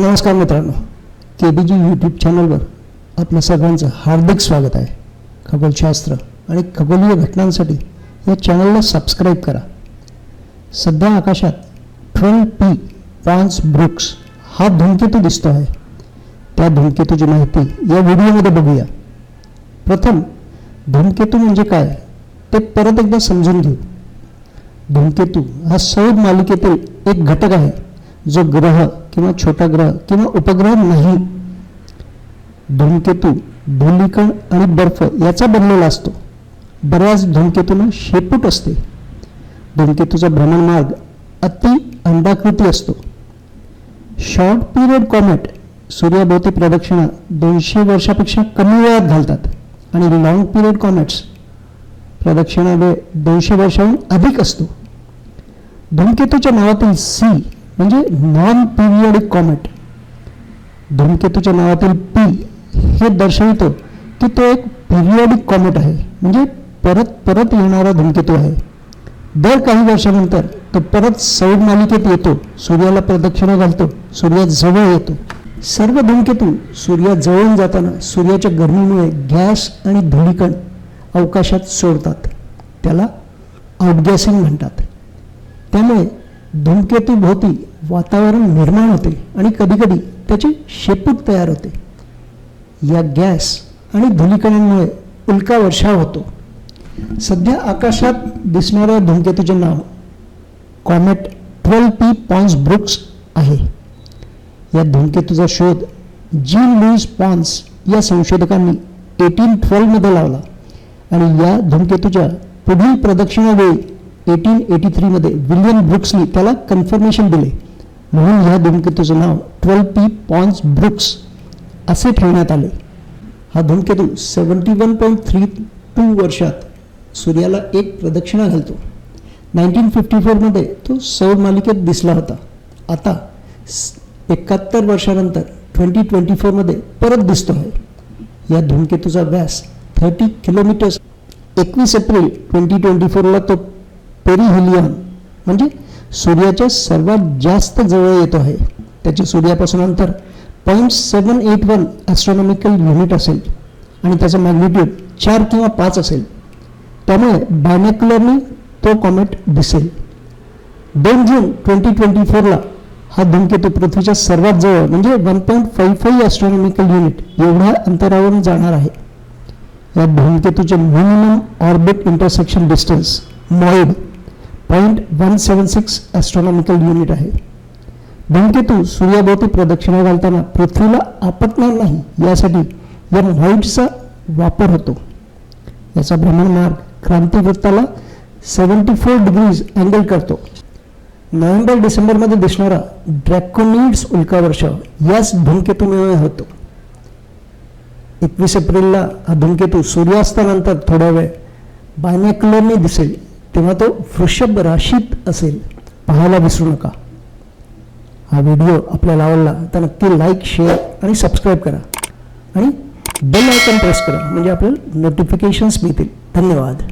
नमस्कार मित्रांनो के बी जी यूट्यूब चॅनलवर आपल्या सगळ्यांचं हार्दिक स्वागत आहे. खगोलशास्त्र आणि खगोलीय घटनांसाठी या चॅनलला सबस्क्राईब करा. सध्या आकाशात ट्वेल्व पी पॉन्स ब्रुक्स हा धूमकेतू दिसतो आहे त्या धूमकेतूची माहिती या व्हिडिओमध्ये बघूया. प्रथम धूमकेतू म्हणजे काय? ते परत एकदा समजून घेऊ. धूमकेतू हा सौर मालिकेतील एक घटक आहे जो ग्रह किंवा छोटा ग्रह किंवा उपग्रह नाही. धूमकेतू धुलीकण आणि बर्फ याचा बनलेला असतो. बऱ्याच धूमकेतूंना शेपूट असते. धूमकेतूचा भ्रमणमार्ग अति अंडाकृती असतो. शॉर्ट पिरियड कॉमेट सूर्याभोवती प्रदक्षिणा दोनशे वर्षापेक्षा कमी वेळात घालतात आणि लॉंग पिरियड कॉमेट्स प्रदक्षिणा वेळ दोनशे वर्षाहून अधिक असतो. धूमकेतूच्या नावातील सी म्हणजे नॉन पिरियडिक कॉमेट धूमकेतूच्या नावातील पी हे दर्शवितो की तो एक पिरियडिक कॉमेट आहे. म्हणजे परत परत येणारा धूमकेतू आहे. दर काही वर्षानंतर तो परत सौर मालिकेत येतो. सूर्याला प्रदक्षिणा घालतो. सूर्याजवळ येतो. सर्व धूमकेतू सूर्याजवळून जाताना सूर्याच्या गरमीमुळे गॅस आणि धुळीकण अवकाशात सोडतात. त्याला आउटगॅसिंग म्हणतात. त्यामुळे धूमकेतूभोवती वातावरण निर्माण होते आणि कधीकधी त्याची शेपूट तयार होते. या गॅस आणि धुलीकणांमुळे उल्का वर्षाव होतो. सध्या आकाशात दिसणाऱ्या धूमकेतूचे नाव comet twelve P Pons Brooks आहे. या धूमकेतूचा शोध जीन लुईस पॉन्स या संशोधकांनी एटीन ट्वेल्वमध्ये लावला आणि या धूमकेतूच्या पुढील प्रदक्षिणावेळी एटीन एटी थ्रीमध्ये विलियम ब्रुक्सनी त्याला कन्फर्मेशन दिले. म्हणून ह्या धूमकेतूचं नाव ट्वेल्व पी पॉन्स ब्रुक्स असे ठेवण्यात आले. हा धूमकेतू seventy one point three two वर्षात सूर्याला एक प्रदक्षिणा घालतो. नाईन्टीन फिफ्टी फोरमध्ये तो सौर मालिकेत दिसला होता. आता एकाहत्तर वर्षानंतर ट्वेंटी ट्वेंटी फोरमध्ये परत दिसतो आहे या धूमकेतूचा व्यास थर्टी किलोमीटर्स. एकवीस एप्रिल ट्वेंटी ट्वेंटी फोरला तो पेरिहिलियन म्हणजे सूर्याच्या सर्वात जास्त जवळ येतो आहे. त्याचे सूर्यापासून अंतर point seven eight one astronomical unit असेल. आणि त्याचं मॅग्निट्यूड चार किंवा पाच असेल. त्यामुळे बायनॅक्युलरने तो कॉमेट दिसेल. दोन जून ट्वेंटी ट्वेंटी फोरला हा धूमकेतू पृथ्वीच्या सर्वात जवळ म्हणजे one point five five astronomical unit एवढ्या अंतरावरून जाणार आहे. या धूमकेतूचे minimum orbit intersection distance MOID point one seven six astronomical unit आहे. धूमकेतू सूर्याभोवती प्रदक्षिणा घालताना पृथ्वीला आपटणार नाही यासाठी या व्हाईटचा वापर होतो. याचा भ्रमणमार्ग क्रांतीवृत्ताला सेवन्टी फोर डिग्रीज अँगल करतो. नोव्हेंबर डिसेंबरमध्ये दिसणारा ड्रॅकोनिड्स उल्कावर्षाव याच धूमकेतूमुळे होतो. एकवीस एप्रिलला हा धूमकेतू सूर्यास्तानंतर थोडा वेळ बायनॅक्युलरने दिसेल. तेव्हा तो वृषभ राशीत असेल. पाहायला विसरू नका. हा व्हिडिओ आपल्याला आवडला तर नक्की लाईक शेअर आणि सबस्क्राईब करा. आणि बेल आयकन प्रेस करा. म्हणजे आपल्याला नोटिफिकेशन्स मिळतील. धन्यवाद.